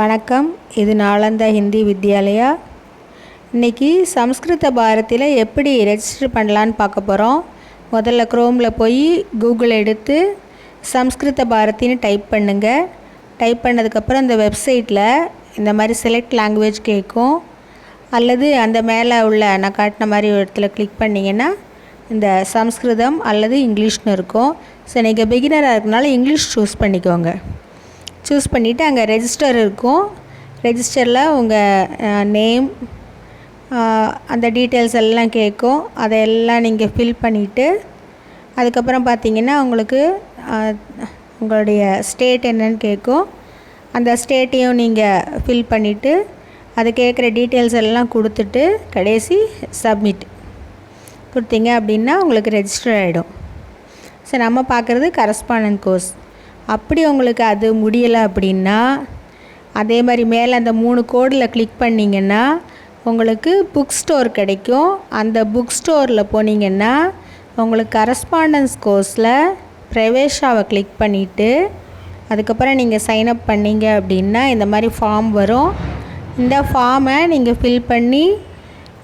வணக்கம். இது நாளந்தா ஹிந்தி வித்யாலயா. இன்றைக்கி சம்ஸ்கிருத பாரதியில் எப்படி ரெஜிஸ்டர் பண்ணலான்னு பார்க்க போகிறோம் முதல்ல க்ரோமில் போய் கூகுள் எடுத்து சம்ஸ்கிருத பாரதின்னு டைப் பண்ணுங்கள் டைப் பண்ணதுக்கப்புறம் இந்த வெப்சைட்டில் இந்த மாதிரி செலக்ட் லாங்குவேஜ் கேட்கும் அல்லது அந்த மேலே உள்ள நான் காட்டின மாதிரி ஒரு இடத்துல கிளிக் பண்ணிங்கன்னா இந்த சம்ஸ்கிருதம் அல்லது இங்கிலீஷ்னு இருக்கும். ஸோ நீங்கள் பிகினராக இருக்கனால இங்கிலீஷ் சூஸ் பண்ணிக்கோங்க. சூஸ் பண்ணிவிட்டு அங்கே ரெஜிஸ்டர் இருக்கும். ரெஜிஸ்டரில் உங்கள் நேம் அந்த டீட்டெயில்ஸ் எல்லாம் கேட்கும் அதையெல்லாம் நீங்கள் ஃபில் பண்ணிவிட்டு அதுக்கப்புறம் பார்த்தீங்கன்னா உங்களுக்கு உங்களுடைய ஸ்டேட் என்னன்னு கேட்கும் அந்த ஸ்டேட்டையும் நீங்கள் ஃபில் பண்ணிவிட்டு அது கேட்குற டீட்டெயில்ஸ் எல்லாம் கொடுத்துட்டு கடைசி சப்மிட் கொடுத்தீங்க அப்படின்னா உங்களுக்கு ரெஜிஸ்டர் ஆகிடும் ஸோ நம்ம பார்க்குறது கரஸ்பாண்டன்ட் கோர்ஸ் அப்படி உங்களுக்கு அது முடியலை அப்படின்னா அதே மாதிரி மேலே அந்த மூணு கோடில் கிளிக் பண்ணிங்கன்னா உங்களுக்கு புக் ஸ்டோர் கிடைக்கும். அந்த புக் ஸ்டோரில் போனீங்கன்னா உங்களுக்கு கரஸ்பாண்டன்ஸ் கோர்ஸில் பிரவேஷாவை கிளிக் பண்ணிவிட்டு அதுக்கப்புறம் நீங்கள் சைனப் பண்ணீங்க அப்படின்னா இந்த மாதிரி ஃபார்ம் வரும். இந்த ஃபார்மை நீங்கள் ஃபில் பண்ணி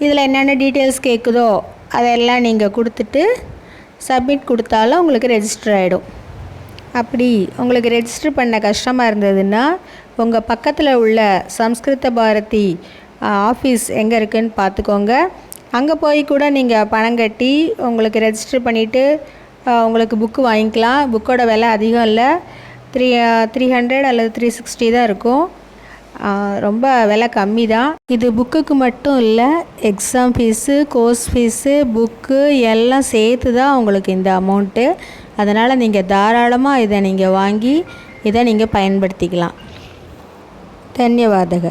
இதில் என்னென்ன டீட்டெயில்ஸ் கேட்குதோ அதெல்லாம் நீங்கள் கொடுத்துட்டு சப்மிட் கொடுத்தாலும் உங்களுக்கு ரெஜிஸ்டர் ஆகிடும் அப்படி உங்களுக்கு ரெஜிஸ்டர் பண்ண கஷ்டமாக இருந்ததுன்னா உங்கள் பக்கத்தில் உள்ள சம்ஸ்கிருத பாரதி ஆஃபீஸ் எங்கே இருக்குன்னு பார்த்துக்கோங்க அங்கே போய் கூட நீங்கள் பணம் கட்டி உங்களுக்கு ரெஜிஸ்டர் பண்ணிவிட்டு உங்களுக்கு புக்கு வாங்கிக்கலாம். புக்கோட விலை அதிகம் இல்லை. த்ரீ த்ரீ ஹண்ட்ரட் அல்லது த்ரீ சிக்ஸ்டி தான் இருக்கும். ரொம்ப விலை கம்மி தான். இது புக்குக்கு மட்டும் இல்லை exam fees course fees book எல்லாம் சேர்த்து தான் உங்களுக்கு இந்த அமௌண்ட்டு அதனால் நீங்கள் தாராளமாக இதை நீங்கள் வாங்கி இதை நீங்கள் பயன்படுத்திக்கலாம். தன்யவாதக.